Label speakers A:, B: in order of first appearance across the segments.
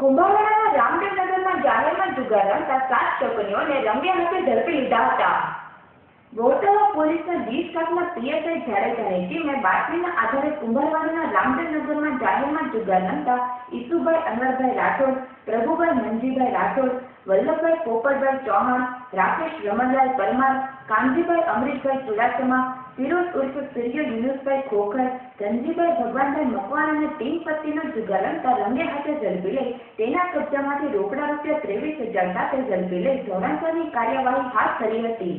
A: કુંભારવાડાના રામદેવનગરમાં જાહેરમાં જુગાર રમતા સાત છોકરીઓને રમ્યા હાથે ઝડપી લીધા હતા. ગોરતળા પોલીસના ડી જ્યારે પીએસઆઈ જાડેજાની ટીમે બાતમીના આધારે કુંભારવાડાના રામદેવનગરમાં જાહેરમાં જુગાર રમતા ઈસુભાઈ અનવરભાઈ રાઠોડ, પ્રભુભાઈ મનજીભાઈ રાઠોડ, વલ્લભભાઈ પોપટભાઈ ચૌહાણ, રાકેશ રમણલાલ પરમાર, કાનજીભાઈ અમરીશભાઈ ચુડાસમા ફિરોજ ઉર્ફ સૂર્ય યુનુસભાઈ ખોખર, ધનજીભાઈ ભગવાનભાઈ મકવાણાને ટીમ પત્તીનો જુગાર રમતા રંગે હાથે ઝડપી લઈ, તેના કબજામાંથી રોકડા રૂપિયા ત્રેવીસ હજાર સાથે ઝડપી લઈ ધોરણસરની કાર્યવાહી હાથ ધરી હતી.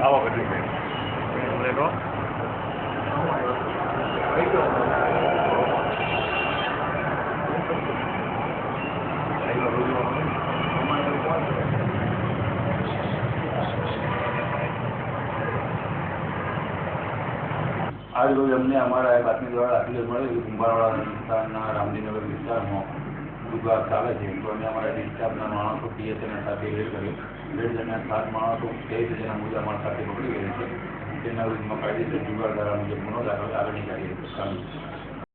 B: આવો બધું લેલો
C: આજ રોજ અમને અમારા એક બાતમી દ્વારા આપી મળે કે કુંભારવાડા વિસ્તારના રામજીનગર વિસ્તારમાં દુકાન ચાલે છે તો અમે અમારા ડિસ્ટાફના માણસો પીએસએના સાથે રેડ કર્યો રેડ દરમિયાન સાત માણસો તેર જેના મુદ્દા અમારા સાથે પકડી ગયેલ છે તેના વિરુદ્ધમાં કાયદેસર જુગાર ધારા મુજબ ગુનો દાખલ આગળની કાર્યવાહી ચાલુ છે